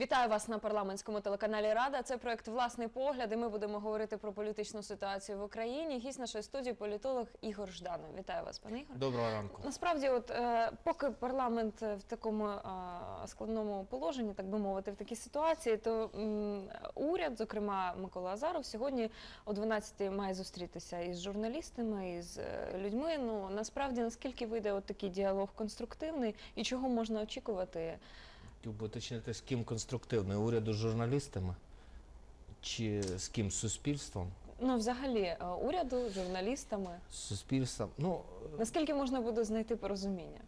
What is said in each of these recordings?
Вітаю вас на парламентському телеканалі Рада. Це проект Власний погляд. І ми будемо говорити про політичну ситуацію в Україні. Гість нашої студії політолог Ігор Жданов. Вітаю вас, пане Ігор. Доброго ранку. Насправді, от е, поки парламент в такому е, складному положенні, так би мовити, в такій ситуації, то м, уряд, зокрема Микола Азаров, сьогодні о 12 має зустрітися із журналістами, із е, людьми. Ну насправді наскільки вийде от такий діалог конструктивний і чого можна очікувати? Хотів би уточнити, з ким конструктивний уряду з журналістами чи з ким з суспільством? Ну, взагалі, е, уряду, журналістами. З суспільством. Ну, е, Наскільки можна буде знайти порозуміння?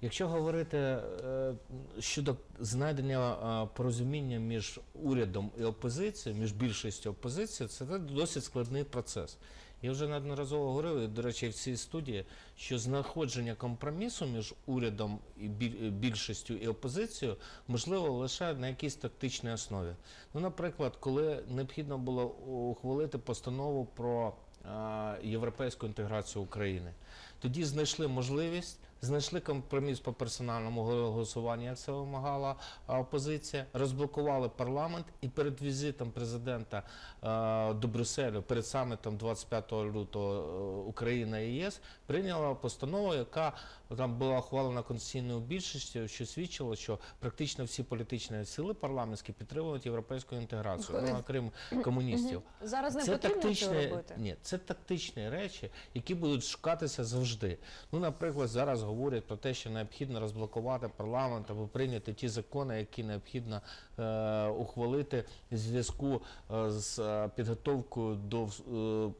якщо говорити е, щодо знайдення порозуміння між урядом і опозицією, між більшістю опозиції, це досить складний процес. Я вже неодноразово говорив, до речі, в цій студії, що знаходження компромісу між урядом і більшістю і опозицією можливо лише на якійсь тактичній основі. Ну, наприклад, коли необхідно було ухвалити постанову про е, європейську інтеграцію України, тоді знайшли можливість. Знайшли компроміс по персональному голосуванню, як це вимагала опозиція, розблокували парламент і перед візитом президента е, до Брюсселю, перед самітом 25 лютого е, Україна і ЄС прийняла постанову, яка там була ухвалена конституційною більшістю, що свідчило, що практично всі політичні сили парламентські підтримують європейську інтеграцію, ну, окрім комуністів. Зараз не Це потрібно цього робити. ні, це тактичні речі, які будуть шукатися завжди. Ну, наприклад, зараз говорять про те, що необхідно розблокувати парламент або прийняти ті закони, які необхідно е, ухвалити в зв'язку е, з е, підготовкою до е,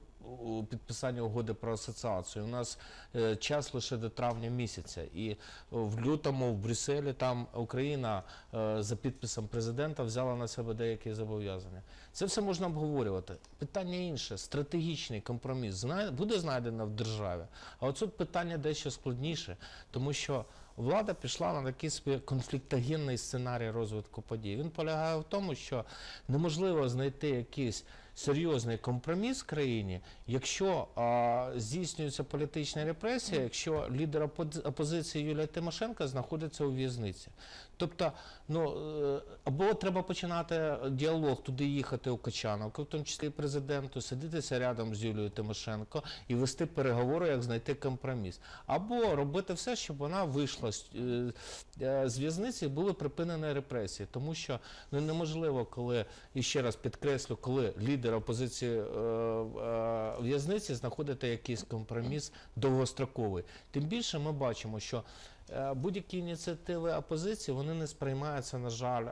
підписання угоди про асоціацію. У нас е, час лише до травня місяця, і в лютому в Брюсселі там Україна е, за підписом президента взяла на себе деякі зобов'язання. Це все можна обговорювати. Питання інше, стратегічний компроміс буде знайдено в державі. А от тут питання дещо складніше, тому що влада пішла на такий собі конфліктогенний сценарій розвитку подій. Він полягає в тому, що неможливо знайти якийсь серйозний компроміс в країні, якщо а, здійснюється політична репресія, якщо лідер опози- опозиції Юлія Тимошенко знаходиться у в'язниці. Тобто, ну е, або треба починати діалог туди їхати у Качановку, в тому числі президенту, сидітися рядом з Юлією Тимошенко і вести переговори, як знайти компроміс, або робити все, щоб вона вийшла з, е, е, в'язниці були припинені репресії, тому що ну неможливо, коли і ще раз підкреслю, коли лідер опозиції е, е, в'язниці знаходити якийсь компроміс довгостроковий. Тим більше ми бачимо, що е, будь-які ініціативи опозиції вони не сприймаються, на жаль,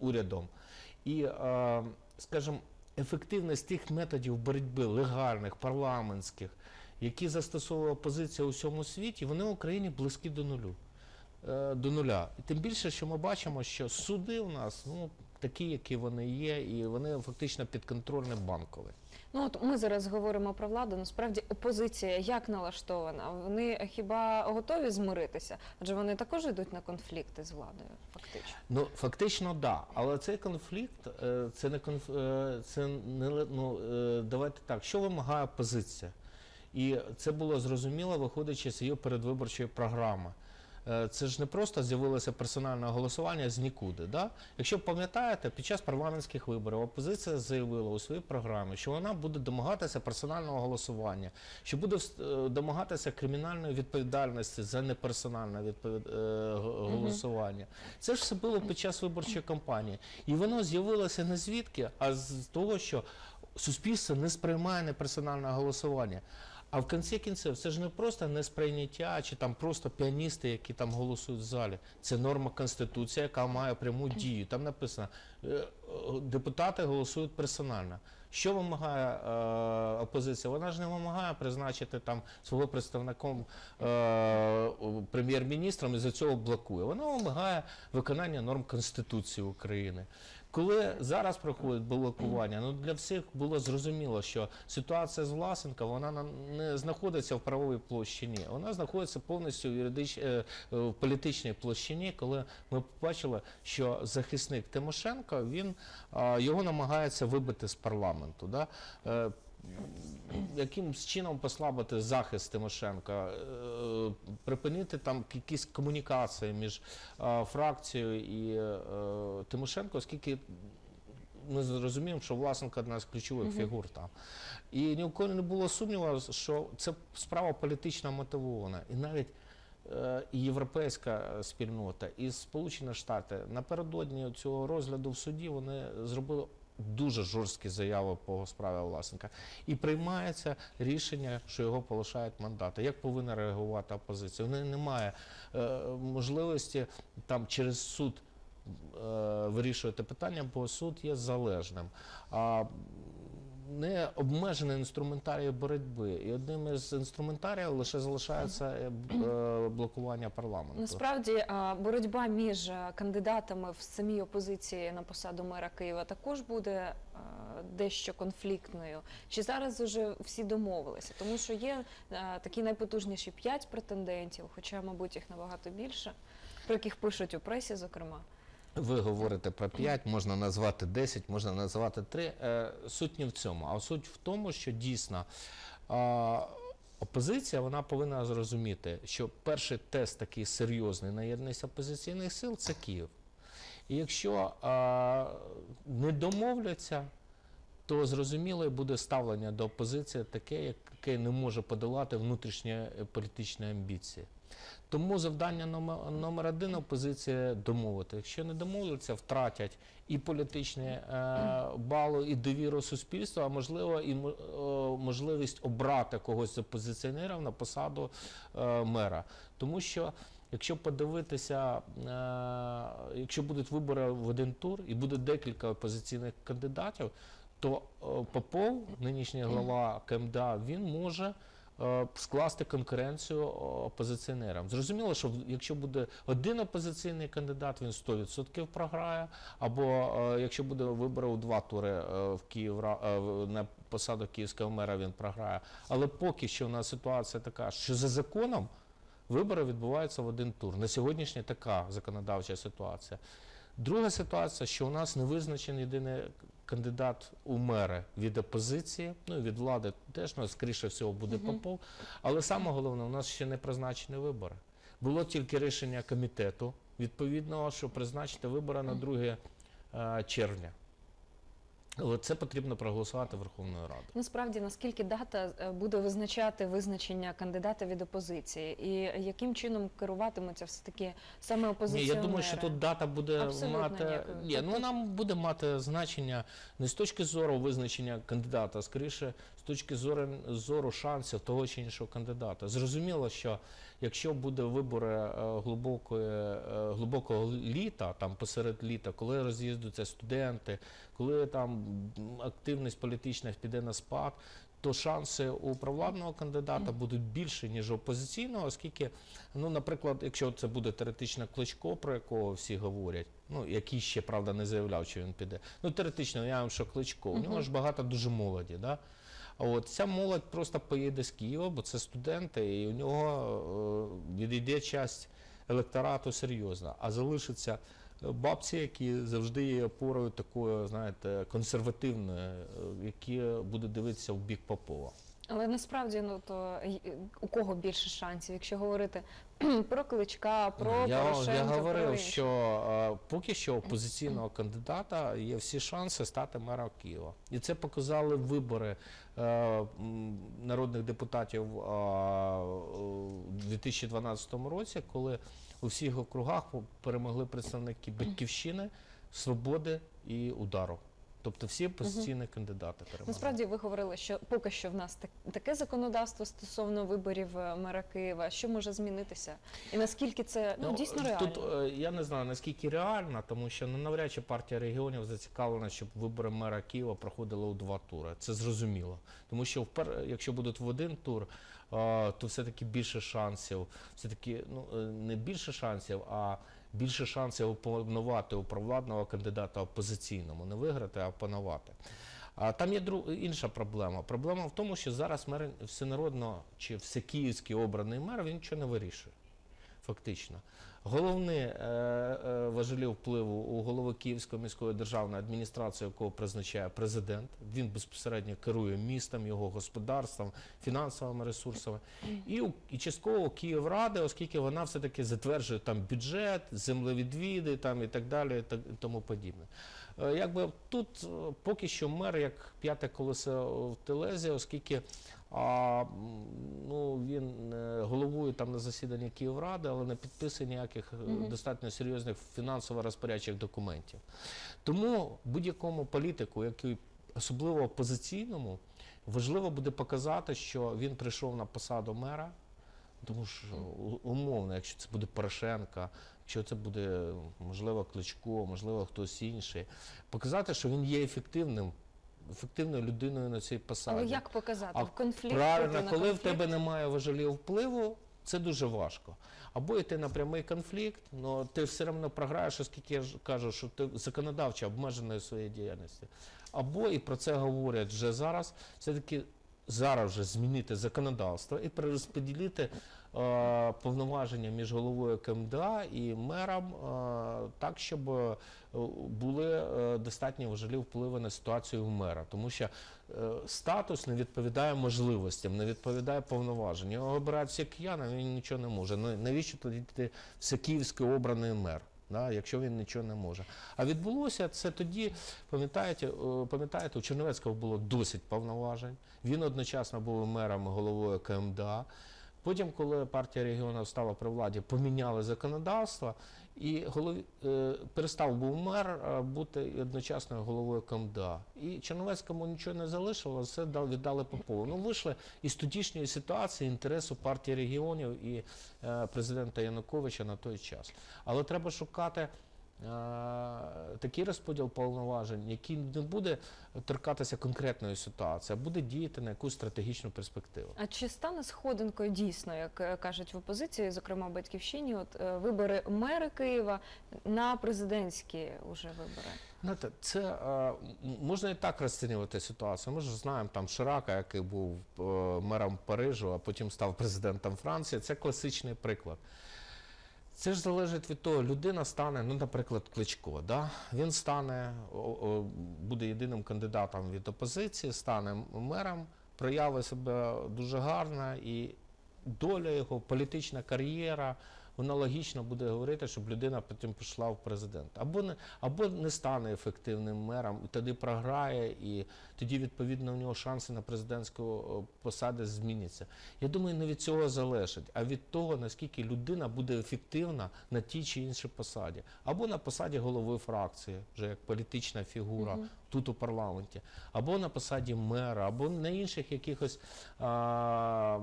урядом. І, скажімо, ефективність тих методів боротьби легальних, парламентських, які застосовує опозиція у всьому світі, вони в Україні близькі до нулю. Е, До нуля. І тим більше, що ми бачимо, що суди у нас ну, такі, які вони є, і вони фактично підконтрольні банкові. Ну от ми зараз говоримо про владу. Насправді опозиція як налаштована? Вони хіба готові змиритися? Адже вони також йдуть на конфлікти з владою, фактично. Ну фактично, так. Да. Але цей конфлікт е, це не конф... е, це не ну, давайте так. Що вимагає опозиція? І це було зрозуміло, виходячи з її передвиборчої програми. Е, Це ж не просто з'явилося персональне голосування з нікуди. Да? Якщо пам'ятаєте, під час парламентських виборів опозиція заявила у своїй програмі, що вона буде домагатися персонального голосування, що буде е, домагатися кримінальної відповідальності за неперсональне відповід... е, голосування. Це ж все було під час виборчої кампанії. І воно з'явилося не звідки, а з того, що суспільство не сприймає неперсональне голосування. А в кінці кінців це ж не просто несприйняття чи там просто піаністи, які там голосують в залі. Це норма конституції, яка має пряму дію. Там написано, е, е, депутати голосують персонально. Що вимагає е, опозиція? Вона ж не вимагає призначити там свого представником е, прем'єр-міністром і за цього блокує. Вона вимагає виконання норм Конституції України. Коли зараз проходить блокування, ну для всіх було зрозуміло, що ситуація з Власенка вона на- не знаходиться в правовій площині, вона знаходиться повністю в юридич... е, е, в політичній площині, коли ми побачили, що захисник Тимошенко він його намагається вибити з парламенту. Да? Якимсь чином послабити захист Тимошенка, е, припинити там якісь комунікації між е, фракцією і е, Тимошенко, оскільки ми зрозуміємо, що Власенко одна з ключових Мгм. фігур там. І ні у кого не було сумніву, що це справа політично мотивована. І навіть е, і європейська спільнота, і Сполучені Штати напередодні цього розгляду в суді вони зробили дуже жорсткі заяви по справі Власенка. І приймається рішення, що його полишають мандати. Як повинна реагувати опозиція? Неї немає е, можливості там через суд е, вирішувати питання, бо суд є залежним. А не обмежений інструментарій боротьби. І одним із інструментаріїв лише залишається е, е, блокування парламенту. Насправді боротьба між кандидатами в самій опозиції на посаду мера Києва також буде дещо конфліктною. Чи зараз вже всі домовилися? Тому що є такі найпотужніші п'ять претендентів, хоча, мабуть, їх набагато більше, про яких пишуть у пресі, зокрема. Ви говорите про 5, можна назвати 10, можна назвати 3. Е, суть не в цьому, а суть в тому, що дійсно опозиція вона повинна зрозуміти, що перший тест такий серйозний на єдність опозиційних сил це Київ. І якщо не домовляться, то зрозуміло буде ставлення до опозиції таке, яке не може подолати внутрішні політичні амбіції. Тому завдання номер, один опозиція домовити. Якщо не домовляться, втратять і політичні е, бали, і довіру суспільства, а можливо, і е, можливість обрати когось з опозиціонерів на посаду е, мера. Тому що якщо подивитися, е, якщо будуть вибори в один тур і буде декілька опозиційних кандидатів, то Попов, нинішній глава КМДА, він може скласти конкуренцію опозиціонерам. Зрозуміло, що в- якщо буде один опозиційний кандидат, він 100% програє, або е, якщо буде вибори у два тури е, в Київ е, в- на посаду київського мера, він програє. Але поки що у нас ситуація така, що за законом вибори відбуваються в один тур. На сьогоднішній така законодавча ситуація. Друга ситуація, що у нас не визначений єдиний кандидат у мери від опозиції, ну від влади теж, ну, скоріше всього, буде угу. Попов. Але саме головне, у нас ще не призначені вибори. Було тільки рішення комітету відповідного, що призначити вибори на 2 е, червня. Але це потрібно проголосувати Верховною Радою. Насправді, наскільки дата е, буде визначати визначення кандидата від опозиції, і яким чином керуватимуться все таки саме Ні, я думаю, що тут дата буде Абсолютно мати. ніякої. Ні, ну Тобто- вона буде мати значення не з точки зору визначення кандидата, а скоріше з точки зору, зору шансів того чи іншого кандидата. Зрозуміло, що якщо буде вибори е, глибокої, е, глибокого літа, там посеред літа, коли роз'їздяться студенти, коли там активність політична піде на спад. То шанси у провладного кандидата будуть більші, ніж у опозиційного, оскільки, ну, наприклад, якщо це буде теоретично Кличко, про якого всі говорять, ну, який ще, правда, не заявляв, що він піде. Ну, теоретично, я вам що Кличко, у нього ж багато дуже молоді, да? От ця молодь просто поїде з Києва, бо це студенти, і у нього е, відійде часть електорату серйозно, а залишиться е, бабці, які завжди є опорою такою, знаєте, консервативною, е, які буде дивитися в бік Попова. Але насправді, ну то у кого більше шансів, якщо говорити про Кличка, про я, Порошенка, я говорив, інших? що е, поки що опозиційного кандидата є всі шанси стати мером Києва. І це показали вибори е, народних депутатів е, у 2012 році, коли у всіх округах перемогли представники Батьківщини, Свободи і Удару. Тобто всі опозиційні кандидати перемогли. Насправді ви говорили, що поки що в нас так, таке законодавство стосовно виборів е, мера Києва. Що може змінитися? І наскільки це ну, дійсно реально? Тут е, я не знаю наскільки реально, тому що ну, навряд чи партія регіонів зацікавлена, щоб вибори мера Києва проходили у два тури. Це зрозуміло. Тому що впер, якщо будуть в один тур, е, то все-таки більше шансів, все-таки ну, е, не більше шансів, а більше шансів опанувати у провладного кандидата опозиційному, не виграти, а опанувати. А там є інша проблема. Проблема в тому, що зараз мер всенародно чи всекиївський обраний мер він нічого не вирішує. фактично. Головний е, е, важелі впливу у голови Київської міської державної адміністрації, якого призначає президент. Він безпосередньо керує містом, його господарством, фінансовими ресурсами. І, і частково Київради, оскільки вона все-таки затверджує там бюджет, землевідвіди там, і так далі, і так- тому подібне. Е, Якби тут поки що мер як п'яте колесо в телезі, оскільки а, ну, він е, головує там на засіданні Київради, але не підписує ніяких Мгм. достатньо серйозних фінансово-розпорядчих документів. Тому будь-якому політику, який особливо опозиційному, важливо буде показати, що він прийшов на посаду мера. Тому що умовно, якщо це буде Порошенка, якщо це буде можливо Кличко, можливо хтось інший, показати, що він є ефективним, ефективною людиною на цій посаді. Але як показати? А в конфлікт? Правильно, коли конфлікт? в тебе немає важелів впливу, це дуже важко. Або йти на прямий конфлікт, але ти все одно програєш, оскільки я кажу, що ти законодавчо обмежений своєю діяльністю. Або, і про це говорять вже зараз, все-таки зараз вже змінити законодавство і перерозподілити е, повноваження між головою КМДА і мером е, так, щоб е, були е, достатні важелі впливу на ситуацію в мера. Тому що е, статус не відповідає можливостям, не відповідає повноваженням. Його обирають всі кияни, він нічого не може. Навіщо тоді ти всекиївський обраний мер? Да, якщо він нічого не може. А відбулося це тоді, пам'ятаєте, е, пам'ятаєте, у Черновецького було досить повноважень. Він одночасно був мером головою КМДА. Потім, коли партія регіонів стала при владі, поміняли законодавство, і голові, е, перестав був мер бути одночасно головою КМДА. І Черновецькому нічого не залишило, все віддали Попову. Ну, вийшли із тодішньої ситуації інтересу партії регіонів і е, президента Януковича на той час. Але треба шукати. Е, Такий розподіл повноважень, який не буде торкатися конкретної ситуації, а буде діяти на якусь стратегічну перспективу. А чи стане сходинкою дійсно, як е, кажуть в опозиції, зокрема в батьківщині, от е, вибори мери Києва на президентські уже вибори? Знаєте, це можна і так розцінювати ситуацію. Ми ж знаємо там Ширака, який був мером Парижу, а потім став президентом Франції. Це класичний приклад. Це ж залежить від того, людина стане, ну, наприклад, Кличко, да? він стане, буде єдиним кандидатом від опозиції, стане мером, проявить себе дуже гарно, і доля його, політична кар'єра, вона логічно буде говорити, щоб людина потім пішла в президент. Або не, або не стане ефективним мером, і тоді програє, і тоді, відповідно, у нього шанси на президентську посаду зміняться. Я думаю, не від цього залежить, а від того, наскільки людина буде ефективна на тій чи іншій посаді. Або на посаді голови фракції, вже як політична фігура Мгм. Тут у парламенті, або на посаді мера, або на інших якихось а,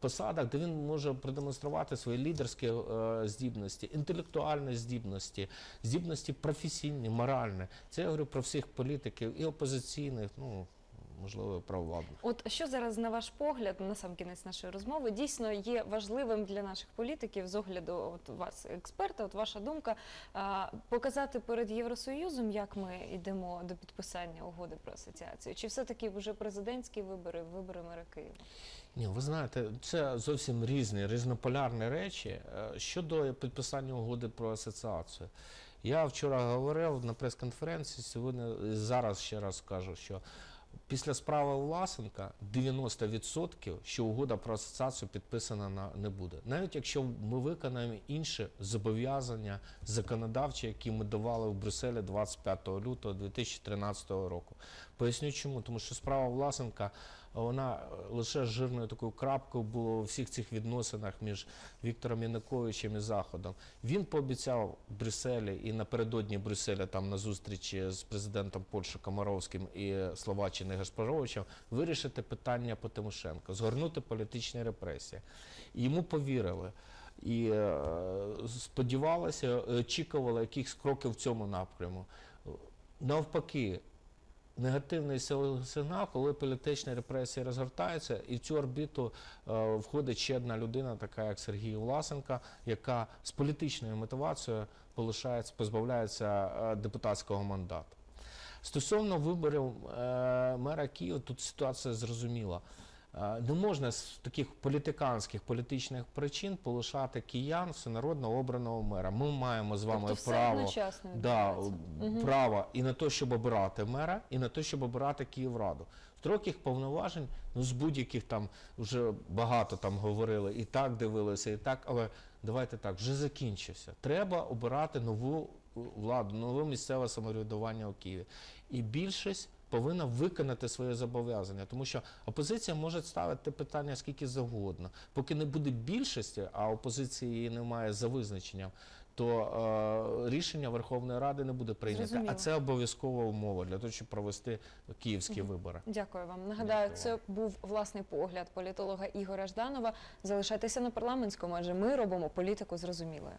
посадах, де він може продемонструвати свої лідерські а, здібності, інтелектуальні здібності, здібності професійні, моральні. Це я говорю про всіх політиків і опозиційних, ну можливо, і. От що зараз, на ваш погляд, на сам кінець нашої розмови, дійсно є важливим для наших політиків з огляду от вас, експерта, от ваша думка, показати перед Євросоюзом, як ми йдемо до підписання угоди про асоціацію? Чи все-таки вже президентські вибори, вибори мера Києва? Ні, ви знаєте, це зовсім різні, різнополярні речі. Е, Щодо підписання угоди про асоціацію. Я вчора говорив на прес-конференції, сьогодні зараз ще раз кажу, що після справи Власенка 90% що угода про асоціацію підписана на, не буде. Навіть якщо ми виконаємо інші зобов'язання законодавчі, які ми давали в Брюсселі 25 лютого 2013 року. Поясню чому, тому що справа Власенка вона е, лише жирною такою крапкою була у всіх цих відносинах між Віктором Януковичем і Заходом. Він пообіцяв Брюсселі і напередодні Брюсселя, там на зустрічі з президентом Польщі Комаровським і Словаччини Гаспаровичем, вирішити питання по Тимошенко, згорнути політичні репресії. Йому повірили. І е, сподівалися, очікували якихось кроків в цьому напряму. Навпаки, негативний сигнал, коли політичні репресії розгортаються, і в цю орбіту е, входить ще одна людина, така як Сергій Власенко, яка з політичною мотивацією позбавляється е, депутатського мандату. Стосовно виборів е, мера Києва, тут ситуація зрозуміла. Е, Не можна з таких політиканських політичних причин полишати киян всенародно обраного мера. Ми маємо з вами тобто право да, право і на те, щоб обирати мера, і на те, щоб обирати Київраду. Строк їх повноважень, ну з будь-яких там вже багато там говорили, і так дивилися, і так, але давайте так, вже закінчився. Треба обирати нову владу, нове місцеве самоврядування у Києві. І більшість повинна виконати своє зобов'язання, тому що опозиція може ставити питання скільки завгодно. Поки не буде більшості, а опозиції немає за визначенням, то е, рішення Верховної Ради не буде прийнято. Зрозуміло. А це обов'язкова умова для того, щоб провести київські вибори. Дякую вам. Нагадаю, Дякую це був власний погляд політолога Ігоря Жданова. Залишайтеся на парламентському, адже ми робимо політику зрозумілою.